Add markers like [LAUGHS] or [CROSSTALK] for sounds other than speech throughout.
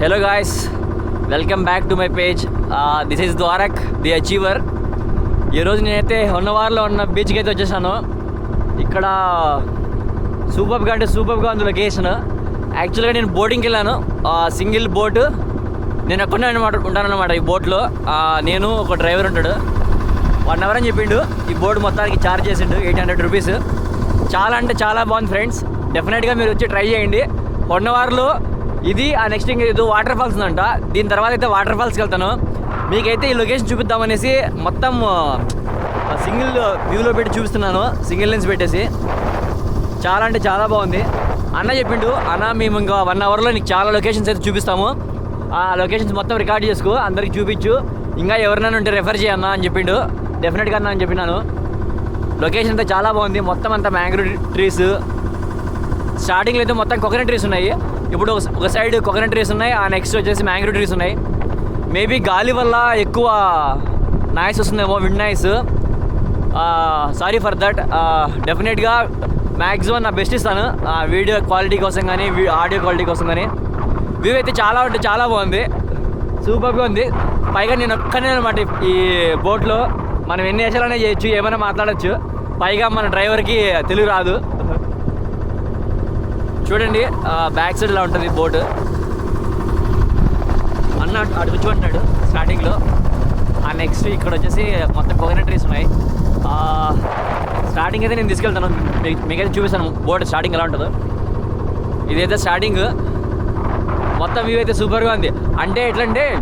Hello guys welcome back to my page this is Dwarak the achiever ఈరోజు నేనైతే హొన్నవార్లో ఉన్న బీచ్కి అయితే వచ్చేసాను. ఇక్కడ సూపర్గా అంటే సూపర్గా ఉంది లొకేషన్ యాక్చువల్గా నేను బోటింగ్కి వెళ్ళాను. సింగిల్ బోటు నేను ఎక్కడనే అనమాట ఉంటానన్నమాట ఈ బోట్లో నేను ఒక డ్రైవర్ ఉంటాడు. వన్ అవర్ అని చెప్పిండు. ఈ బోర్డు మొత్తానికి ఛార్జ్ చేసిండు. ఎయిట్ హండ్రెడ్ రూపీస్ చాలా అంటే చాలా బాగుంది ఫ్రెండ్స్ డెఫినెట్గా మీరు వచ్చి ట్రై చేయండి. హొన్నవార్లో ఇది ఆ నెక్స్ట్ ఇంకా ఇది వాటర్ ఫాల్స్ ఉందంట దీని తర్వాత అయితే వాటర్ ఫాల్స్కి వెళ్తాను. మీకైతే ఈ లొకేషన్ చూపిద్దామనేసి మొత్తం సింగిల్ వ్యూలో పెట్టి చూపిస్తున్నాను. సింగిల్ లెన్స్ పెట్టేసి. చాలా అంటే చాలా బాగుంది. అన్న చెప్పిండు అన్న మేము ఇంకా వన్ అవర్లో నీకు చాలా లొకేషన్స్ అయితే చూపిస్తాము. ఆ లొకేషన్స్ మొత్తం రికార్డ్ చేసుకో అందరికి చూపించు. ఇంకా ఎవరినైనా ఉంటే రెఫర్ చేయన్నా అని చెప్పిండు. డెఫినెట్గా అన్న అని చెప్పినాను. లొకేషన్ అయితే చాలా బాగుంది. మొత్తం అంతా మ్యాంగ్రో ట్రీస్ స్టార్టింగ్లో అయితే మొత్తం కోకోనట్ ట్రీస్ ఉన్నాయి. ఇప్పుడు ఒక- సైడ్ కోకోనట్ ట్రీస్ ఉన్నాయి ఆ నెక్స్ట్ వచ్చేసి మ్యాంగ్రో ట్రీస్ ఉన్నాయి. మేబీ గాలి వల్ల ఎక్కువ నాయిస్ వస్తుందేమో wind noise sorry for that డెఫినెట్గా మ్యాక్సిమం నా బెస్ట్ ఇస్తాను. వీడియో క్వాలిటీ కోసం కానీ ఆడియో క్వాలిటీ కోసం కానీ వ్యూ అయితే చాలా అంటే చాలా బాగుంది. సూపర్గా ఉంది. పైగా నేను ఒక్కనే అనమాట ఈ బోట్లో మనం ఎన్ని వేసాలనే చేయొచ్చు ఏమైనా మాట్లాడచ్చు. పైగా మన డ్రైవర్కి తెలుగు రాదు. చూడండి బ్యాక్ సైడ్ ఇలా ఉంటుంది బోట్ అన్న అటు- అటు కూర్చోంటున్నాడు స్టార్టింగ్లో ఆ నెక్స్ట్ ఇక్కడ వచ్చేసి మొత్తం కోకోనట్ ట్రీస్ ఉన్నాయి. స్టార్టింగ్ అయితే నేను తీసుకెళ్తాను. మీకైతే చూపిస్తాను బోట్ స్టార్టింగ్ ఎలా ఉంటుందో. ఇదైతే స్టార్టింగ్ మొత్తం వ్యూ అయితే సూపర్గా ఉంది. అంటే ఎట్లంటే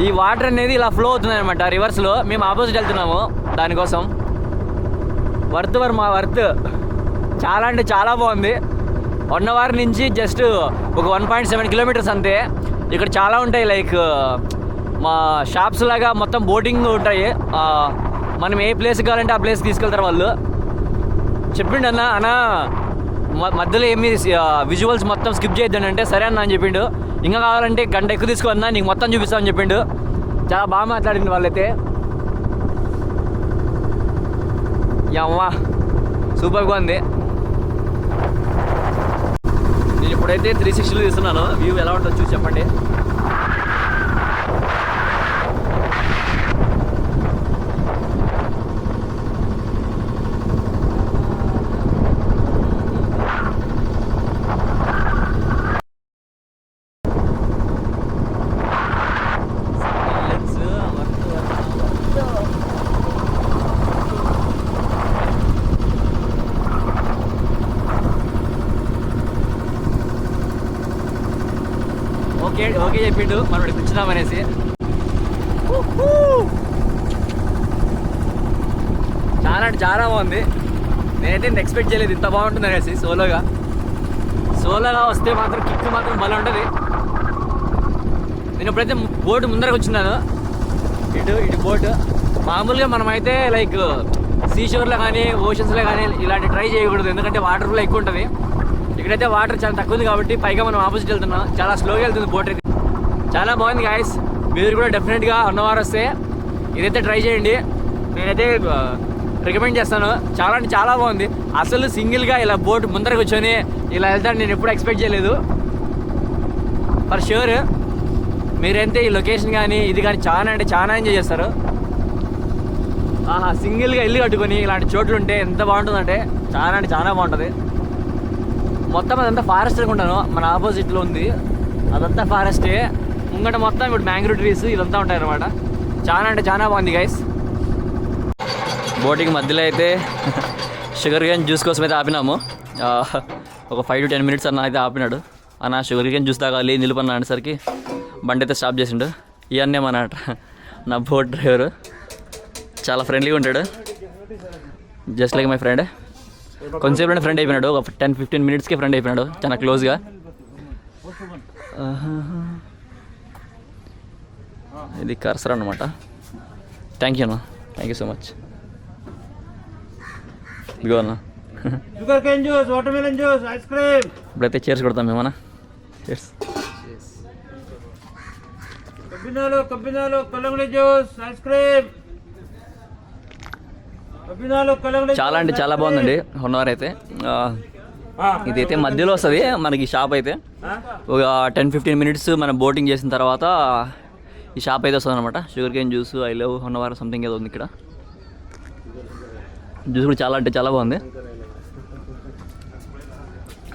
ఈ వాటర్ అనేది ఇలా ఫ్లో అవుతుంది అనమాట రివర్స్లో మేము ఆపోజిట్ వెళ్తున్నాము దానికోసం. వర్త్ వర్ మా వర్త్ చాలా అంటే చాలా బాగుంది. వన్ అవర్ నుంచి జస్ట్ ఒక వన్ పాయింట్ సెవెన్ కిలోమీటర్స్ అంతే. ఇక్కడ చాలా ఉంటాయి లైక్ మా షాప్స్ లాగా మొత్తం బోటింగ్ ఉంటాయి. మనం ఏ ప్లేస్ కావాలంటే ఆ ప్లేస్ తీసుకెళ్తారు వాళ్ళు. చెప్పిండు అన్న అన్న మధ్యలో ఏమి విజువల్స్ మొత్తం స్కిప్ చేయొద్దని అంటే సరే అన్న అని చెప్పిండు. ఇంకా కావాలంటే గంట ఎక్కువ తీసుకో అన్న నీకు మొత్తం చూపిస్తామని చెప్పిండు. చాలా బాగా మాట్లాడింది వాళ్ళైతే. యమ్మా సూపర్గా ఉంది నేను ఇప్పుడైతే త్రీ సిక్స్టీలో తీస్తున్నాను. వ్యూ ఎలా ఉంటుందో చూసి చెప్పండి. ఓకే చెప్పిండు మనం ఇక్కడ కూర్చున్నామనేసి చాలా అంటే చాలా బాగుంది. నేనైతే ఎక్స్పెక్ట్ చేయలేదు ఇంత బాగుంటుంది అనేసి సోలోగా సోలోగా వస్తే మాత్రం కిక్ మాత్రం భలే ఉంటుంది. నేను ఇప్పుడైతే బోటు ముందరకు వచ్చినాను. ఇటు ఇటు బోటు మామూలుగా మనమైతే లైక్ సీషోర్లో కానీ ఓషన్స్లో కానీ ఇలాంటి ట్రై చేయకూడదు. ఎందుకంటే వాటర్ ఫ్లో ఎక్కువ ఉంటుంది. ఇక్కడైతే వాటర్ చాలా తక్కువ ఉంది కాబట్టి పైగా మనం ఆపోజిట్ వెళ్తున్నాం. చాలా స్లోగా వెళ్తుంది బోట్ అయితే. చాలా బాగుంది గాయస్ మీరు కూడా డెఫినెట్గా అన్నవారు వస్తే ఇదైతే ట్రై చేయండి. నేనైతే రికమెండ్ చేస్తాను. చాలా అంటే చాలా బాగుంది. అసలు సింగిల్గా ఇలా బోట్ ముందర కూర్చొని ఇలా వెళ్తాను నేను ఎప్పుడు ఎక్స్పెక్ట్ చేయలేదు. ఫర్ ష్యూర్ మీరైతే ఈ లొకేషన్ కానీ ఇది కానీ చాలా అంటే చాలా ఎంజాయ్ చేస్తారు. ఆహా సింగిల్గా ఇల్లు కట్టుకొని ఇలాంటి చోట్లు ఉంటే ఎంత బాగుంటుందంటే చాలా అంటే చాలా బాగుంటుంది. మొత్తం అదంతా ఫారెస్ట్ అనుకుంటాను. మన ఆపోజిట్లో ఉంది. అదంతా ఫారెస్టే ముంగట మొత్తం ఇప్పుడు మ్యాంగ్రూ ట్రీస్ ఇదంతా ఉంటాయి అనమాట చాలా అంటే చాలా బాగుంది గైస్ బోటింగ్ మధ్యలో అయితే షుగర్ కేన్ జ్యూస్ కోసం అయితే ఆపినాము. ఒక ఫైవ్ టు టెన్ మినిట్స్ అన్న అయితే ఆపినాడు. అన్న షుగర్ కేన్ జ్యూస్ తాగాలి నిలుపన్న అనేసరికి బండి అయితే స్టాప్ చేసిండు. ఇవన్నీ మన నా బోట్ డ్రైవర్ చాలా ఫ్రెండ్లీగా ఉంటాడు. జస్ట్ లైక్ మై ఫ్రెండ్ కొంచెంసేపు ఫ్రెండ్ అయిపోయినాడు. ఒక టెన్ ఫిఫ్టీన్ మినిట్స్కి ఫ్రెండ్ అయిపోయినాడు. చాలా క్లోజ్గా ఇది కర్సర్ అనమాట థ్యాంక్ యూ అన్న. థ్యాంక్ యూ సో మచ్ ఇదిగో అన్న. ఇప్పుడైతే చేర్స్ కొడతాం మేమన్నా. చేర్స్ కబ్బినాలు కబ్బినాలు జ్యూస్ ఐస్ క్రీమ్ చాలా అంటే చాలా బాగుందండి హొన్నవర్ అయితే. ఆ, ఇదైతే మధ్యలో వస్తుంది మనకి షాప్ అయితే. ఒక టెన్ ఫిఫ్టీన్ మినిట్స్ మనం బోటింగ్ చేసిన తర్వాత ఈ షాప్ అయితే వస్తుంది అనమాట sugar cane juice I love Honnavar something ఏదో ఉంది ఇక్కడ. జ్యూస్ కూడా చాలా అంటే చాలా బాగుంది.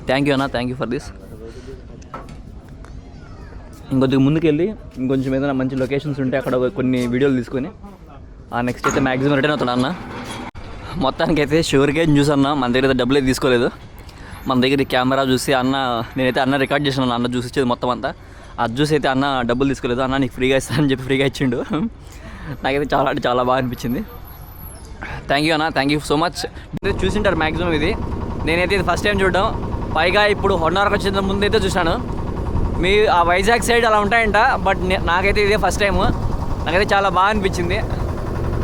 థ్యాంక్ యూ అన్న థ్యాంక్ యూ ఫర్ దిస్ ఇంకొద్దిగా ముందుకెళ్ళి ఇంకొంచెం ఏదైనా మంచి లొకేషన్స్ ఉంటే అక్కడ కొన్ని వీడియోలు తీసుకొని ఆ నెక్స్ట్ అయితే మ్యాక్సిమం రిటర్న్ అవుతాను అన్న. మొత్తానికైతే షుగర్ కేన్ జ్యూస్ అన్న మన దగ్గర అయితే డబ్బులు అయితే తీసుకోలేదు. మన దగ్గర కెమెరా చూసి అన్న నేనైతే అన్న రికార్డ్ చేసిన అన్న చూసి ఇచ్చేది మొత్తం అంతా. జ్యూస్ అయితే అన్న డబ్బులు తీసుకోలేదు అన్న నీకు ఫ్రీగా ఇస్తానని చెప్పి ఫ్రీగా ఇచ్చిండు. నాకైతే చాలా అంటే చాలా బాగా అనిపించింది. థ్యాంక్ యూ అన్న థ్యాంక్ యూ సో మచ్ చూసింటారు మ్యాక్సిమం ఇది. నేనైతే ఇది ఫస్ట్ టైం చూడడం. పైగా ఇప్పుడు హొన్నార్కి వచ్చిన ముందు అయితే చూశాను. మీ ఆ వైజాగ్ సైడ్ అలా ఉంటాయంట బట్ నే- నాకైతే ఇదే ఫస్ట్ టైం నాకైతే చాలా బాగా అనిపించింది.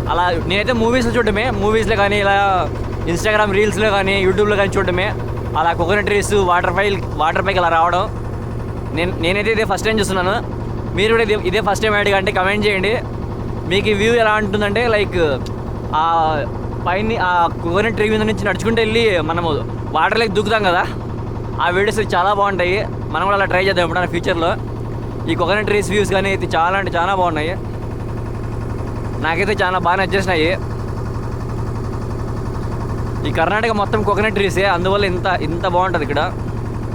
అలా నేనైతే మూవీస్లో చూడటమే మూవీస్లో కానీ ఇలా ఇన్స్టాగ్రామ్ రీల్స్లో కానీ యూట్యూబ్లో కానీ చూడటమే అలా కోకోనట్ రీల్స్ వాటర్ ఫైల్ వాటర్ పైకి అలా రావడం. నేను నేనైతే ఇదే ఫస్ట్ టైం చూస్తున్నాను. మీరు కూడా ఇదే ఇదే ఫస్ట్ టైం అడిగా అంటే కమెంట్ చేయండి. మీకు ఈ వ్యూ ఎలా ఉంటుందంటే లైక్ ఆ పైన ఆ కోకోనట్ ట్రీ మీద నుంచి నడుచుకుంటూ వెళ్ళి మనము వాటర్లోకి దూకుతాం కదా ఆ వీడియోస్ చాలా బాగుంటాయి. మనం కూడా అలా ట్రై చేద్దాం ఎప్పుడైనా ఫ్యూచర్లో ఈ కోకోనట్ ట్రీస్ వ్యూస్ కానీ ఇది చాలా అంటే చాలా బాగున్నాయి. నాకైతే చాలా బాగా నచ్చేసినాయి. ఈ కర్ణాటక మొత్తం కోకోనట్ ట్రీసే అందువల్ల ఇంత ఇంత బాగుంటుంది ఇక్కడ.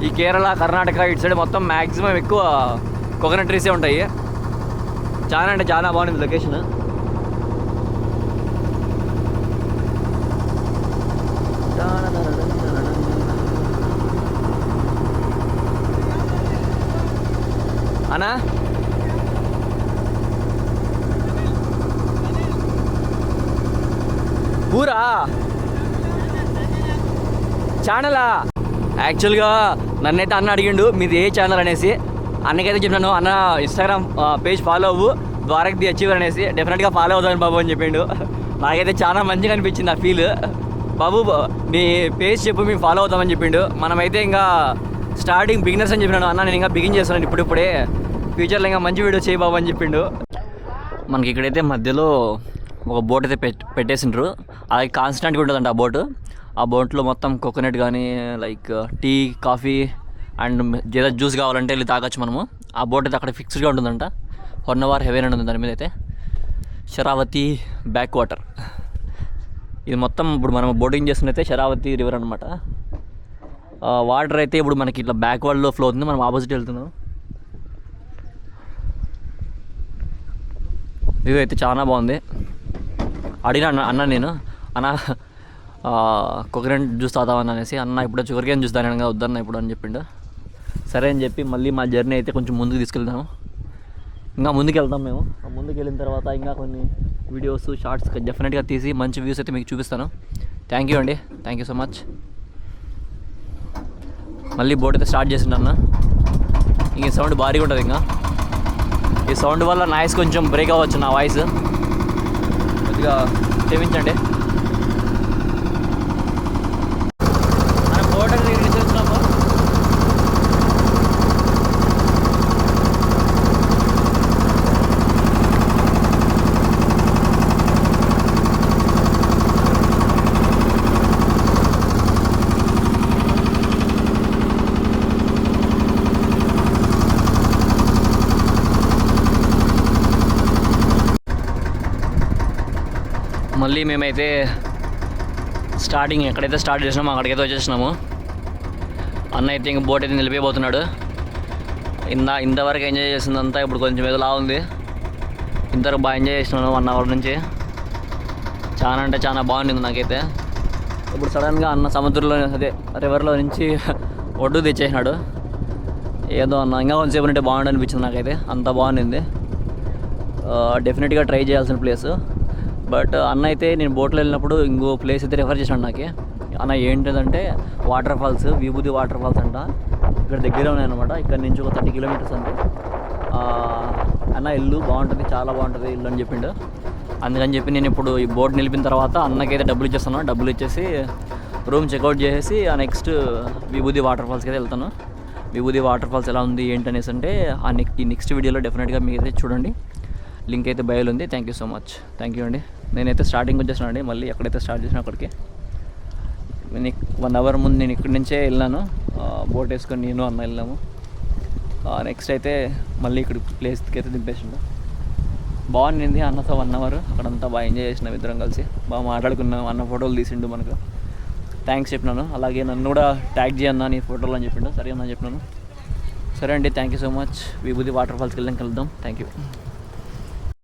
ఈ కేరళ కర్ణాటక ఇటు సైడ్ మొత్తం మ్యాక్సిమం ఎక్కువ కోకోనట్ ట్రీసే ఉంటాయి. చాలా అంటే చాలా బాగుంది లొకేషన్ అనా ఊరా? ఛానలా? యాక్చువల్గా నన్నైతే అన్న అడిగిండు మీది ఏ ఛానల్ అనేసి. అన్నకైతే చెప్పాను అన్న ఇన్స్టాగ్రామ్ పేజ్ ఫాలో అవ్వు ద్వారక్ ది అచీవర్ అనేసి. డెఫినెట్గా ఫాలో అవుతాను బాబు అని చెప్పిండు. నాకైతే చాలా మంచిగా అనిపించింది ఆ ఫీల్ బాబు మీ పేజ్ చెప్పు మేము ఫాలో అవుతామని చెప్పిండు. మనమైతే ఇంకా స్టార్టింగ్ బిగినర్స్ అని చెప్పినాను. అన్న నేను ఇంకా బిగిన్ చేస్తున్నాను ఇప్పుడిప్పుడే ఫ్యూచర్లో ఇంకా మంచి వీడియో చేయి బాబు అని చెప్పిండు. మనకి ఇక్కడైతే మధ్యలో ఒక బోట్ అయితే పెట్ పెట్టేసిండ్రు. అది కాన్స్టెంట్గా ఉంటుందంట ఆ బోటు. ఆ బోట్లో మొత్తం కోకోనట్ కానీ లైక్ టీ కాఫీ అండ్ ఏదైనా జ్యూస్ కావాలంటే వెళ్ళి తాగొచ్చు మనము. ఆ బోట్ అయితే అక్కడ ఫిక్స్డ్గా ఉంటుందంట. వన్ అవర్ హెవెన్ అని దాని మీద అయితే. శరావతి బ్యాక్ వాటర్ ఇది మొత్తం ఇప్పుడు మనం బోటింగ్ చేస్తున్నైతే శరావతి రివర్ అనమాట వాటర్ అయితే ఇప్పుడు మనకి ఇట్లా బ్యాక్ వార్డ్లో ఫ్లో అవుతుంది. మనం ఆపోజిట్ వెళ్తున్నాం. వ్యూ అయితే చాలా బాగుంది. అడిగిన అన్న అన్న నేను అన్న కోకోనట్ జ్యూస్ తాగుతామని అనేసి అన్న ఇప్పుడు చుకరికేన్ జ్యూస్ దాని వద్దన్న ఇప్పుడు అని చెప్పిండు. సరే అని చెప్పి మళ్ళీ మా జర్నీ అయితే కొంచెం ముందుకు తీసుకెళ్తాము ఇంకా ముందుకు వెళ్తాం మేము. ఆ ముందుకు వెళ్ళిన తర్వాత ఇంకా కొన్ని వీడియోస్ షార్ట్స్ డెఫినెట్గా తీసి మంచి వ్యూస్ అయితే మీకు చూపిస్తాను. థ్యాంక్ యూ అండి. థ్యాంక్ యూ సో మచ్ మళ్ళీ బోట్ అయితే స్టార్ట్ చేసిండు అన్న. ఇంక సౌండ్ భారీగా ఉంటుంది ఇంకా. ఈ సౌండ్ వల్ల నాయిస్ కొంచెం బ్రేక్ అవ్వచ్చు నా వాయిస్ కొద్దిగా క్షమించండి మళ్ళీ మేమైతే స్టార్టింగ్ ఎక్కడైతే స్టార్ట్ చేసినామో అక్కడికైతే వచ్చేసినాము. అన్న అయితే ఇంక బోట్ అయితే నిలిపిపోతున్నాడు ఇందా ఇంతవరకు ఎంజాయ్ చేసిందంతా ఇప్పుడు కొంచెం ఏదోలా ఉంది. ఇంతవరకు బాగా ఎంజాయ్ చేసినాను వన్ అవర్ నుంచి. చాలా అంటే చాలా బాగుండింది నాకైతే. ఇప్పుడు సడన్గా అన్న సముద్రంలో అదే రివర్లో నుంచి [LAUGHS] ఒడ్డు తెచ్చేసినాడు. ఏదో అన్న ఇంకా కొంచెంసేపు ఉంటే బాగుండు అనిపించింది నాకైతే. అంత బాగుండింది. డెఫినెట్గా ట్రై చేయాల్సిన ప్లేసు బట్ అన్న అయితే నేను బోట్లో వెళ్ళినప్పుడు ఇంకో ప్లేస్ అయితే రిఫర్ చేశాను నాకే. అన్న ఏంటిదంటే water falls Vibhuti water falls అంట. ఇక్కడ దగ్గర ఉన్నాయన్నమాట ఇక్కడ నుంచి ఒక థర్టీ కిలోమీటర్స్ అంటే అన్న ఇల్లు బాగుంటుంది చాలా బాగుంటుంది ఇల్లు అని చెప్పిండు. అందుకని చెప్పి నేను ఇప్పుడు ఈ బోట్ నిలిపిన తర్వాత అన్నకైతే డబ్బులు ఇచ్చేస్తాను. డబ్బులు ఇచ్చేసి రూమ్ చెక్అవుట్ చేసేసి ఆ నెక్స్ట్ విభూతి వాటర్ ఫాల్స్కి అయితే వెళ్తాను. విభూతి వాటర్ ఫాల్స్ ఎలా ఉంది ఏంటనేసి అంటే ఆ నెక్ ఈ నెక్స్ట్ వీడియోలో డెఫినెట్గా మీకు అయితే చూడండి. లింక్ అయితే బయలు ఉంది. Thank you so much thank you అండి. నేనైతే స్టార్టింగ్ వచ్చేసాను అండి మళ్ళీ ఎక్కడైతే స్టార్ట్ చేసినా అక్కడికి. వన్ అవర్ ముందు నేను ఇక్కడి నుంచే వెళ్ళాను. బోట్ వేసుకొని నేను అన్న వెళ్ళాము. నెక్స్ట్ అయితే మళ్ళీ ఇక్కడ ప్లేస్కి అయితే దింపేసిండు. బాగుండింది అన్నతో వన్ అవర్ అక్కడంతా బాగా ఎంజాయ్ చేసినాం ఇద్దరం కలిసి. బాగా మాట్లాడుకున్నాం. అన్న ఫోటోలు తీసిండు మనకు. థ్యాంక్స్ చెప్పినాను. అలాగే నన్ను కూడా ట్యాగ్ చేయన్నా నీ ఫోటోలు అని చెప్పిండు. సరే అన్న చెప్పినాను. సరే అండి. Thank you so much Vibhuti water ఫాల్స్కి వెళ్ళాం కలుద్దాం. Thank you